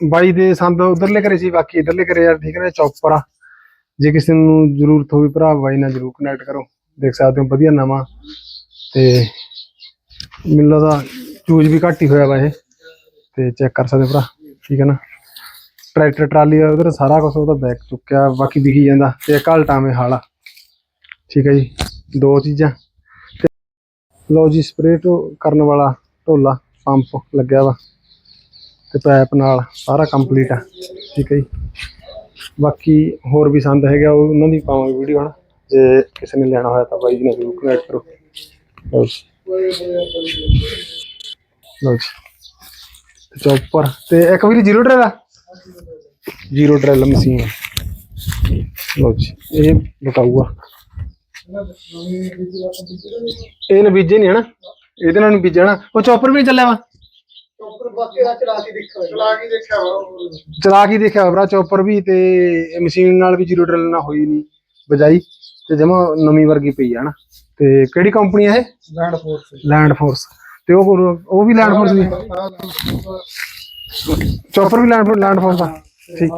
ਬਾਈ ਦੇ ਸੰਦ ਉਧਰਲੇ ਘਰੇ ਸੀ, ਬਾਕੀ ਇਧਰਲੇ ਘਰੇ ਯਾਰ ਠੀਕ ਹੈ ਚੌਪਰ ਆ ਜੇ ਕਿਸੇ ਨੂੰ ਜ਼ਰੂਰਤ ਹੋਵੇ ਭਰਾ, ਬਾਈ ਨਾਲ ਜ਼ਰੂਰ ਕਨੈਕਟ ਕਰੋ। ਦੇਖ ਸਕਦੇ ਹੋ, ਵਧੀਆ ਨਵਾਂ। ਤੇ ਮੈਨੂੰ ਲੱਗਦਾ ਚੂਜ ਵੀ ਘੱਟ ਹੀ ਹੋਇਆ ਵਾ ਇਹ। ਤੇ ਚੈੱਕ ਕਰ ਸਕਦੇ ਭਰਾ, ਠੀਕ ਹੈ ਨਾ? ਟਰੈਕਟਰ, ਟਰਾਲੀ ਉਧਰ ਸਾਰਾ ਕੁਝ ਉਹਦਾ ਬੈਕ ਚੁੱਕਿਆ, ਬਾਕੀ ਦਿਖੀ ਜਾਂਦਾ। ਤੇ ਘਲਟਾਵੇਂ ਹਾਲਾ। ਠੀਕ ਹੈ ਜੀ, ਦੋ ਚੀਜ਼ਾਂ। ਤੇ ਲਓ ਜੀ ਸਪਰੇਅ ਕਰਨ ਵਾਲਾ ਢੋਲਾ ਪੰਪ ਲੱਗਿਆ ਵਾ। ਤੇ ਪੈਪ ਨਾਲ ਸਾਰਾ ਕੰਪਲੀਟ ਆ। ਠੀਕ ਹੈ ਜੀ। ਬਾਕੀ ਹੋਰ ਵੀ ਸੰਦ ਹੈਗਾ ਉਹ ਉਹਨਾਂ ਦੀ ਪਾਵਾਂਗੇ ਵੀਡੀਓ, ਹਨਾ। ਜੇ ਕਿਸੇ ਨੇ ਲੈਣਾ ਹੋਇਆ ਤਾਂ ਬਾਈ ਜੀ ਨਾਲ ਜ਼ਰੂਰ ਕਨੈਕਟ ਕਰੋ। ਲਓ ਜੀ। ਲਓ ਜੀ। ਤੇ ਚੌਪਰ। ਤੇ ਇੱਕ ਵੀਰ ਜ਼ੀਰੋ ਡਰੈਲ ਆ? ਜ਼ੀਰੋ ਡਰੈਲ ਮਸ਼ੀਨ ਲਓ ਜੀ। ਇਹ ਬਤਾਊਗਾ ਇਹ ਨੇ ਬੀਜੇ ਨਹੀਂ, ਹਨਾ। ਇਹਦੇ ਨਾਲ ਨਹੀਂ ਬੀਜਣਾ ਉਹ ਚੌਪਰ ਵੀ ਨੀ ਚੱਲਿਆ ਵਾ? ਚਲਾ ਕੇ ਦੇਖਿਆ ਭਰਾ ਚੌਪਰ ਵੀ ਤੇ ਮਸ਼ੀਨ ਨਾਲ ਵੀ ਜ਼ੀਰੋ ਡਰਿਲ ਨਾਲ ਹੋਈ ਨਹੀਂ ਬਜਾਈ ਤੇ ਜਮਾ ਨਵੀਂ ਵਰਗੀ ਪਈ ਆ ਨਾ। ਤੇ ਕਿਹੜੀ ਕੰਪਨੀ ਆ ਇਹ? ਲੈਂਡ ਫੋਰਸ ਲੈਂਡ ਫੋਰਸ ਤੇ ਉਹ ਉਹ ਵੀ ਲੈਂਡ ਫੋਰਸ ਦੀ? ਚੌਪਰ ਵੀ ਲੈਂਡ ਲੈਂਡ ਫੋਰਸ ਦਾ ਠੀਕ।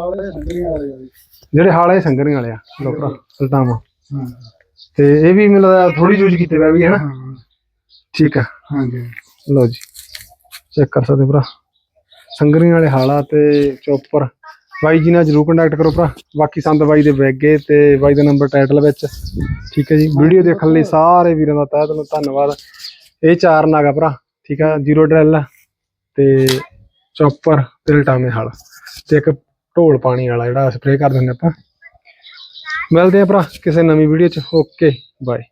ਜਿਹੜੇ ਹਾਲੇ ਸੰਗਰੀਆਂ ਵਾਲੇ ਆ ਲੋਕਰਾ ਸੁਲਤਾਨ। ਤੇ ਇਹ ਵੀ ਮੈਨੂੰ ਲੱਗਦਾ ਥੋੜੀ ਯੂਜ਼ ਕੀਤੇ ਵੀ ਹੈ ਨਾ? ਠੀਕ ਆ। ਹਾਂਜੀ। ਲਓ ਜੀ। ਚੈੱਕ ਕਰ ਸਕਦੇ ਹੋ ਭਰਾ। ਸੰਗਰੀਆਂ ਵਾਲੇ ਹਾਲਾ ਤੇ ਚੋਪਰ ਬਾਈ ਜੀ ਨਾਲ ਜਰੂਰ ਕੰਟੈਕਟ ਕਰੋ ਭਰਾ। ਬਾਕੀ ਸੰਦ ਬਾਈ ਦੇ ਬੈਗੇ ਤੇ ਬਾਈ ਦਾ ਨੰਬਰ ਟਾਈਟਲ ਵਿੱਚ। ਠੀਕ ਹੈ ਜੀ। ਵੀਡੀਓ ਦੇਖਣ ਲਈ ਸਾਰੇ ਵੀਰਾਂ ਦਾ ਤਹਿ ਦਿਲੋਂ ਧੰਨਵਾਦ। ਇਹ ਚਾਰ ਨਾਗਾ ਭਰਾ। ਠੀਕ ਆ, ਜ਼ੀਰੋ ਡਰੈਲ ਤੇ ਚੌਪਰ ਤੇ ਲਟਾਵੇਂ ਹਾਲ। ਤੇ ਇੱਕ ਢੋਲ ਪਾਣੀ ਵਾਲਾ ਜਿਹੜਾ ਸਪਰੇਅ ਕਰ ਦਿੰਦੇ ਆਪਾਂ। ਮਿਲਦੇ ਆ ਭਰਾ ਕਿਸੇ ਨਵੀਂ ਵੀਡੀਓ ਚ। Okay bye